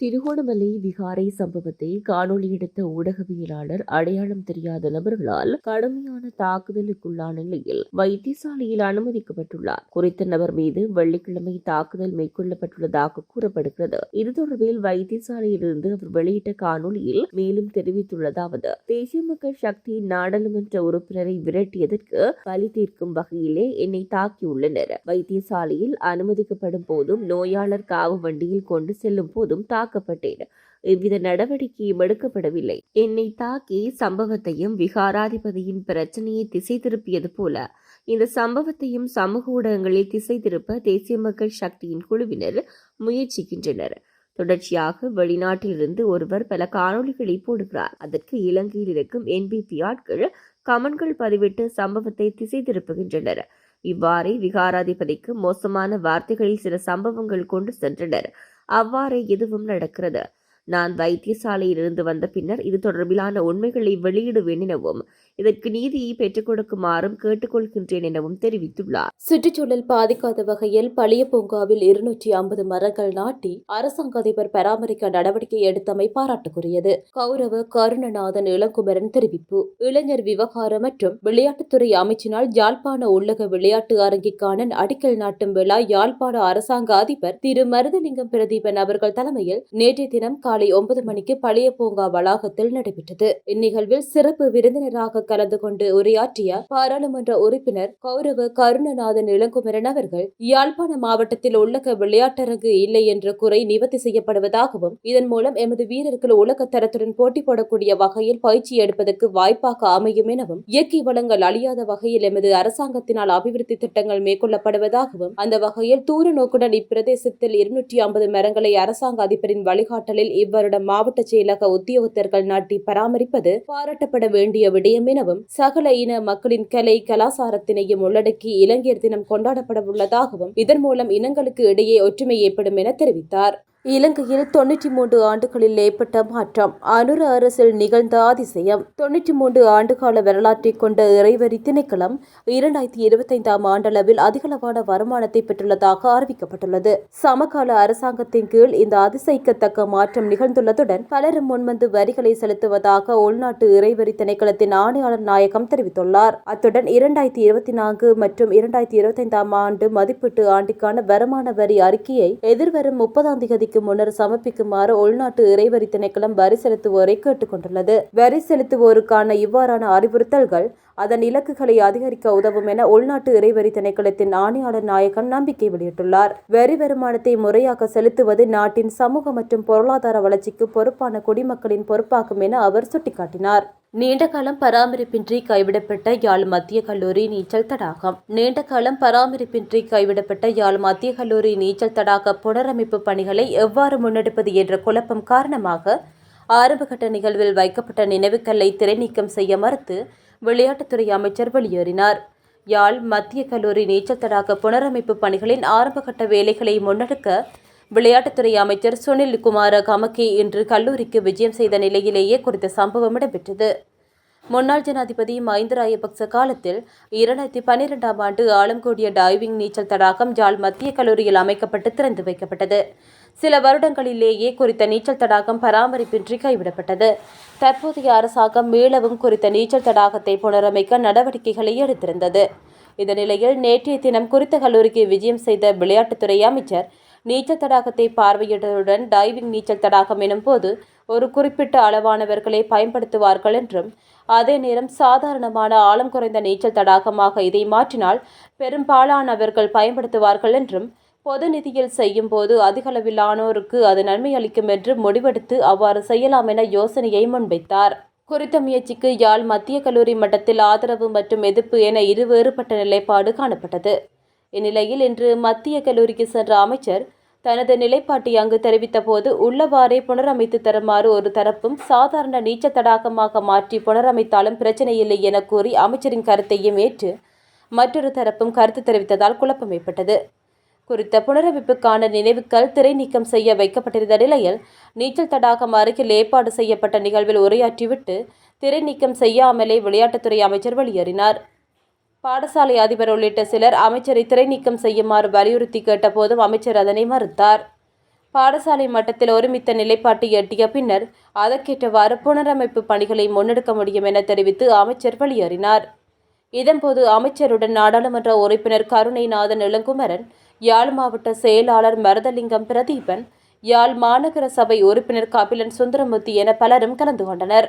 திருகோணமலை விகாரை சம்பவத்தை காணொலி எடுத்த ஊடகவியலாளர் அடையாளம் தெரியாத நபர்களால் கடுமையான தாக்குதலுக்குள்ளான நிலையில் வைத்தியசாலையில் அனுமதிக்கப்பட்டுள்ளார். குறித்த நபர் மீது வெள்ளிக்கிழமை தாக்குதல் மேற்கொள்ளப்பட்டுள்ளதாக கூறப்படுகிறது. இது தொடர்பில் வைத்தியசாலையிலிருந்து அவர் வெளியிட்ட காணொலியில் மேலும் தெரிவித்துள்ளதாவது தேசிய மக்கள் சக்தி நாடாளுமன்ற உறுப்பினரை விரட்டியதற்கு பலி தீர்க்கும் வகையிலே என்னை தாக்கியுள்ளனர். வைத்தியசாலையில் அனுமதிக்கப்படும் போதும் நோயாளர் காவு வண்டியில் கொண்டு செல்லும் போதும் தாக்கப்பட்டேன் எவ்வித நடவடிக்கையும் எடுக்கப்படவில்லை. என்னை தாக்கி சம்பவத்தையும் விகாராதிபதியின் பிரச்சனையை திசை திருப்பியது போல இந்த சம்பவத்தையும் சமூக ஊடகங்களில் திசை திருப்ப தேசிய மக்கள் சக்தியின் குழுவினர் முயற்சிக்கின்றனர். தொடர்ச்சியாக வெளிநாட்டிலிருந்து ஒருவர் பல காணொலிகளை போடுகிறார். அதற்கு இலங்கையில் இருக்கும் என்பிபி ஆட்கள் கமன்கள் பதிவிட்டு சம்பவத்தை திசை திருப்புகின்றனர். இவ்வாறே விகாராதிபதிக்கு மோசமான வார்த்தைகளில் சில சம்பவங்கள் கொண்டு சென்றனர். அவ்வாறு எதுவும் நடக்கிறது. நான் வைத்தியசாலையிலிருந்து வந்த பின்னர் இது தொடர்பிலான உண்மைகளை வெளியிடுவேன் எனவும் இதற்கு நீதியை பெற்றுக் கொடுக்குமாறும் கேட்டுக்கொள்கின்றேன் எனவும் தெரிவித்துள்ளார். சுற்றுச்சூழல் பாதிக்காத வகையில் பழைய பூங்காவில் இருநூற்றி ஐம்பது மரங்கள் நாட்டி அரசாங்க அதிபர் பராமரிக்க நடவடிக்கை எடுத்தமை பாராட்டுக்குரியது. கௌரவ கருணநாதன் இளங்குமரன் தெரிவிப்பு. இளைஞர் விவகார மற்றும் விளையாட்டுத்துறை அமைச்சினால் யாழ்ப்பாண உள்ளக விளையாட்டு அரங்கிக்கான அடிக்கல் நாட்டும் விழா யாழ்ப்பாண அரசாங்க அதிபர் திரு மருதலிங்கம் பிரதீபன் அவர்கள் தலைமையில் நேற்றைய தினம் காலை ஒன்பது மணிக்கு பழைய பூங்கா வளாகத்தில் நடைபெற்றது. இந்நிகழ்வில் சிறப்பு விருந்தினராக கலந்து கொண்டு உரையாற்றிய பாராளுமன்ற உறுப்பினர் கௌரவ கருணநாதன் இளங்குமரன் அவர்கள் யாழ்ப்பாண மாவட்டத்தில் உள்ளக விளையாட்டரங்கு இல்லை என்ற குறை நிவர்த்தி செய்யப்படுவதாகவும் இதன் மூலம் எமது வீரர்கள் உலக தரத்துடன் போட்டி போடக்கூடிய வகையில் பயிற்சி எடுப்பதற்கு வாய்ப்பாக அமையும் எனவும் இயற்கை வளங்கள் அழியாத வகையில் எமது அரசாங்கத்தினால் அபிவிருத்தி திட்டங்கள் மேற்கொள்ளப்படுவதாகவும் அந்த வகையில் தூர நோக்குடன் இப்பிரதேசத்தில் இருநூற்றி ஐம்பது மரங்களை அரசாங்க அதிபரின் வழிகாட்டலில் இவ்வருடம் மாவட்ட செயலக உத்தியோகத்தர்கள் நாட்டி பராமரிப்பது பாராட்டப்பட வேண்டிய விடயம் எனவும் சகல இன மக்களின் கலை கலாசாரத்தினையும் உள்ளடக்கி இளைஞர் தினம் கொண்டாடப்பட உள்ளதாகவும் இதன் மூலம் இனங்களுக்கு இடையே ஒற்றுமை ஏற்படும் என தெரிவித்தார். இலங்கையில் தொன்னூற்றி மூன்று ஆண்டுகளில் ஏற்பட்ட மாற்றம். அனுர அரசில் நிகழ்ந்த அதிசயம். தொன்னூற்றி மூன்று ஆண்டுகால வரலாற்றை கொண்ட இறைவரி திணைக்களம் இரண்டாயிரத்தி இருபத்தைந்தாம் ஆண்டளவில் அதிகளவான வருமானத்தை பெற்றுள்ளதாக அறிவிக்கப்பட்டுள்ளது. சமகால அரசாங்கத்தின் கீழ் இந்த அதிசயிக்கத்தக்க மாற்றம் நிகழ்ந்துள்ளதுடன் பலரும் முன்வந்து வரிகளை செலுத்துவதாக உள்நாட்டு இறைவரி திணைக்களத்தின் ஆணையாளர் நாயகம் தெரிவித்துள்ளார். அத்துடன் இரண்டாயிரத்தி இருபத்தி நான்கு மற்றும் இரண்டாயிரத்தி இருபத்தைந்தாம் ஆண்டு மதிப்பீட்டு ஆண்டுக்கான வருமான வரி அறிக்கையை எதிர்வரும் முப்பதாம் தேதிக்கு முன்னர் சமர்ப்பிக்குமாறு உள்நாட்டு இறைவரி திணைக்களம் வரி செலுத்துவோரை கேட்டுக்கொண்டுள்ளது. வரி செலுத்துவோருக்கான இவ்வாறான அறிவுறுத்தல்கள் அதன் இலக்குகளை அதிகரிக்க உதவும் என உள்நாட்டு இறைவரி திணைக்களத்தின் ஆணையாளர் நாயகன் நம்பிக்கை வெளியிட்டுள்ளார். வரி வருமானத்தை முறையாக செலுத்துவது நாட்டின் சமூக மற்றும் பொருளாதார வளர்ச்சிக்கு பொறுப்பான குடிமக்களின் பொறுப்பாகும் என அவர் சுட்டிக்காட்டினார். நீண்டகாலம் பராமரிப்பின்றி கைவிடப்பட்ட யாழ் மத்திய கல்லூரி நீச்சல் தடாகம். நீண்டகாலம் பராமரிப்பின்றி கைவிடப்பட்ட யாழ் மத்திய கல்லூரி நீச்சல் தடாக புனரமைப்பு பணிகளை எவ்வாறு முன்னெடுப்பது என்ற குழப்பம் காரணமாக ஆரம்பகட்ட நிகழ்வில் வைக்கப்பட்ட நினைவுக்கல்லை திரைநீக்கம் செய்ய மறுத்து விளையாட்டுத்துறை அமைச்சர் வெளியேறினார். யாழ் மத்திய கல்லூரி நீச்சல் தடாக புனரமைப்பு பணிகளின் ஆரம்பகட்ட வேலைகளை முன்னெடுக்க விளையாட்டுத்துறை அமைச்சர் சுனில் குமார கமக்கி இன்று கல்லூரிக்கு விஜயம் செய்த நிலையிலேயே குறித்த சம்பவம் இடம்பெற்றது. முன்னாள் ஜனாதிபதி மஹிந்த ராயபக்ச காலத்தில் இரண்டாயிரத்தி பன்னிரெண்டாம் ஆண்டு ஆலம்கோடிய டைவிங் நீச்சல் தடாகம் ஜாழ் மத்திய கல்லூரியில் அமைக்கப்பட்டு திறந்து வைக்கப்பட்டது. சில வருடங்களிலேயே குறித்த நீச்சல் தடாகம் பராமரிப்பின்றி கைவிடப்பட்டது. தற்போதைய அரசாங்கம் மீளவும் குறித்த நீச்சல் தடாகத்தை புனரமைக்க நடவடிக்கைகளை எடுத்திருந்தது. இந்த நிலையில் நேற்றைய தினம் குறித்த கல்லூரிக்கு விஜயம் செய்த விளையாட்டுத்துறை அமைச்சர் நீச்சல் தடாகத்தை பார்வையிட்டதுடன் டைவிங் நீச்சல் தடாகம் எனும் போது ஒரு குறிப்பிட்ட அளவானவர்களை பயன்படுத்துவார்கள் என்றும் அதே நேரம் சாதாரணமான ஆழம் குறைந்த நீச்சல் தடாகமாக இதை மாற்றினால் பெரும்பாலானவர்கள் பயன்படுத்துவார்கள் என்றும் பொது நிதியில் செய்யும் போது அதிகளவிலானோருக்கு அது நன்மை அளிக்கும் என்று முடிவெடுத்து அவ்வாறு செய்யலாம் என யோசனையை முன்வைத்தார். குறித்த முயற்சிக்கு யாழ் மத்திய கல்லூரி மட்டத்தில் ஆதரவு மற்றும் எதிர்ப்பு என இரு வேறுபட்ட நிலைப்பாடு காணப்பட்டது. இந்நிலையில் இன்று மத்திய கல்லூரிக்கு சென்ற அமைச்சர் தனது நிலைப்பாட்டை அங்கு தெரிவித்த போது உள்ளவாறே புனரமைத்து தருமாறு ஒரு தரப்பும் சாதாரண நீச்ச தடாகமாக மாற்றி புனரமைத்தாலும் பிரச்சனையில்லை என கூறி அமைச்சரின் கருத்தையும் ஏற்று மற்றொரு தரப்பும் கருத்து தெரிவித்ததால் குழப்பம் ஏற்பட்டது. குறித்த புனரமைப்புக்கான நினைவுகள் திரை நீக்கம் செய்ய வைக்கப்பட்டிருந்த நிலையில் நீச்சல் தடாகம் அருகில் ஏற்பாடு செய்யப்பட்ட நிகழ்வில் உரையாற்றிவிட்டு திரை நீக்கம் செய்யாமலே விளையாட்டுத்துறை அமைச்சர் வெளியேறினார். பாடசாலை அதிபர் உள்ளிட்ட சிலர் அமைச்சரை திரை நீக்கம் செய்யுமாறு வலியுறுத்தி கேட்டபோதும் அமைச்சர் அதனை மறுத்தார். பாடசாலை மட்டத்தில் ஒருமித்த நிலைப்பாட்டை எட்டிய பின்னர் அதற்கேற்றவாறு புனரமைப்பு பணிகளை முன்னெடுக்க முடியும் என தெரிவித்து அமைச்சர் வெளியேறினார் இதன்போது அமைச்சருடன் நாடாளுமன்ற உறுப்பினர் கருணைநாதன் இளங்குமரன் யாழ் மாவட்ட செயலாளர் மரதலிங்கம் பிரதீபன் யாழ் மாநகர சபை உறுப்பினர் காப்பிலன் சுந்தரமூர்த்தி என பலரும் கலந்து கொண்டனர்.